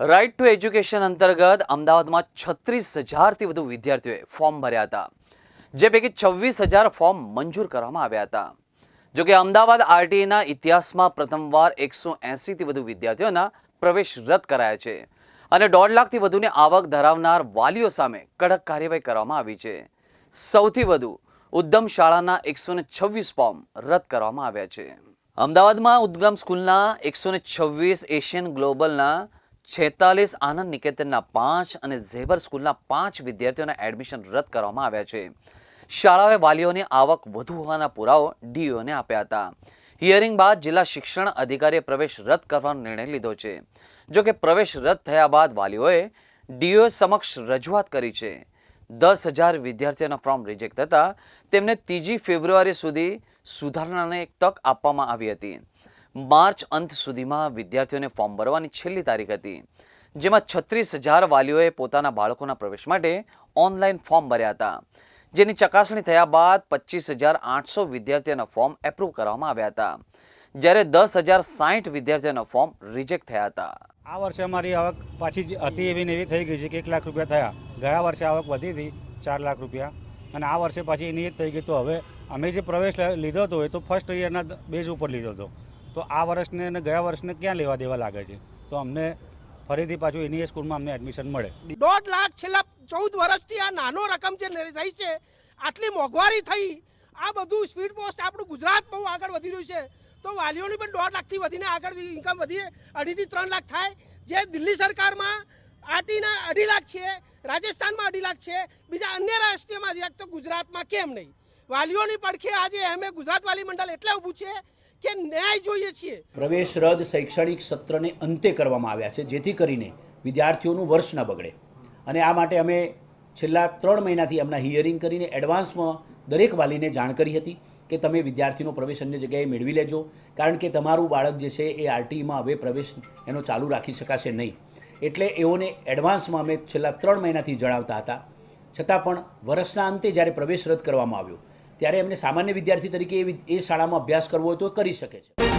Right to education અંતર્ગત અમદાવાદમાં છત્રીસ હજારથી વધુ વિદ્યાર્થીઓએ ફોર્મ ભર્યા હતા, જે પૈકી છવ્વીસ હજાર ફોર્મ મંજૂર કરવામાં આવ્યા હતા. જોકે અમદાવાદ આરટીઈના ઇતિહાસમાં પ્રથમવાર એકસો એંસીથી વધુ વિદ્યાર્થીઓના પ્રવેશ રદ કરાયા છે અને દોઢ લાખથી વધુની આવક ધરાવનાર વાલીઓ સામે કડક કાર્યવાહી કરવામાં આવી છે. સૌથી વધુ ઉદ્દમ શાળાના એકસો ને છવ્વીસ ફોર્મ રદ કરવામાં આવ્યા છે. અમદાવાદમાં ઉદ્ગમ સ્કૂલના એકસો ને છવ્વીસ એશિયન ગ્લોબલના છેતાલીસ આનંદ નિકેતનના પાંચ અને ઝેબર સ્કૂલના પાંચ વિદ્યાર્થીઓના એડમિશન રદ કરવામાં આવ્યા છે. શાળાએ વાલીઓની આવક વધુ હોવાના પુરાવો ડીઓને આપ્યા હતા. હિયરિંગ બાદ જિલ્લા શિક્ષણ અધિકારીએ પ્રવેશ રદ કરવાનો નિર્ણય લીધો છે. જો કે પ્રવેશ રદ થયા બાદ વાલીઓએ ડીઓ સમક્ષ રજૂઆત કરી છે. દસ હજાર વિદ્યાર્થીઓના ફોર્મ રિજેક્ટ થતાં તેમને ત્રીજી ફેબ્રુઆરી સુધી સુધારણાને એક તક આપવામાં આવી હતી. માર્ચ અંત સુધીમાં વિદ્યાર્થીઓને ફોર્મ ભરવાની છેલ્લી તારીખ હતી, જેમાં છત્રીસ હજાર વાલીઓએ પોતાના બાળકોના પ્રવેશ માટે ઓનલાઈન ફોર્મ ભર્યા હતા. જેની ચકાસણી થયા બાદ પચીસ હજાર આઠસો વિદ્યાર્થીઓના ફોર્મ એપ્રુવ કરવામાં આવ્યા હતા, જ્યારે દસ હજાર સાહીઠ વિદ્યાર્થીઓના ફોર્મ રિજેક્ટ થયા હતા. આ વર્ષે અમારી આવક પાછી હતી એવી ને એવી થઈ ગઈ છે કે એક લાખ રૂપિયા થયા. ગયા વર્ષે આવક વધી હતી ચાર લાખ રૂપિયા. અને આ વર્ષે પાછી એની એ થઈ ગઈ. તો હવે અમે જે પ્રવેશ લીધો હતો એ તો ફર્સ્ટ યરના બેઝ ઉપર લીધો હતો. તો આ વર્ષને અને ગયા વર્ષને ક્યાં લેવા દેવા લાગે છે? તો અમને ફરીથી પાછું એની સ્કૂલમાં અમને એડમિશન મળે. દોઢ લાખ છેલ્લા ચૌદ વર્ષથી આ નાનો રકમ જે રહી છે, આટલી મોંઘવારી થઈ, આ બધું સ્પીડ પોસ્ટ આપણું ગુજરાત બહુ આગળ વધી રહ્યું છે. તો વાલીઓની પણ દોઢ લાખથી વધીને આગળ ઇન્કમ વધીએ, અઢીથી ત્રણ લાખ થાય. જે દિલ્હી સરકારમાં આટીના અઢી લાખ છે, રાજસ્થાનમાં અઢી લાખ છે, બીજા અન્ય રાષ્ટ્રીયમાં અઢી તો ગુજરાતમાં કેમ નહીં? વાલીઓની પડખે આજે અમે ગુજરાત વાલી મંડળ એટલે ઊભું છે કે ન્યાય જોઈએ છીએ? પ્રવેશ રદ શૈક્ષણિક સત્રને અંતે કરવામાં આવ્યા છે, જેથી કરીને વિદ્યાર્થીઓનું વર્ષ ન બગડે. અને આ માટે અમે છેલ્લા ત્રણ મહિનાથી એમના હિયરિંગ કરીને એડવાન્સમાં દરેક વાલીને જાણ કરી હતી કે તમે વિદ્યાર્થીનો પ્રવેશ અન્ય જગ્યાએ મેળવી લેજો, કારણ કે તમારું બાળક જે છે એ આરટીઈમાં હવે પ્રવેશ એનો ચાલુ રાખી શકાશે નહીં. એટલે એઓને એડવાન્સમાં અમે છેલ્લા ત્રણ મહિનાથી જણાવતા હતા. છતાં પણ વર્ષના અંતે જ્યારે પ્રવેશ રદ કરવામાં આવ્યો ત્યારે એમને સામાન્ય વિદ્યાર્થી તરીકે એ શાળામાં અભ્યાસ કરવો હોય તો કરી શકે છે.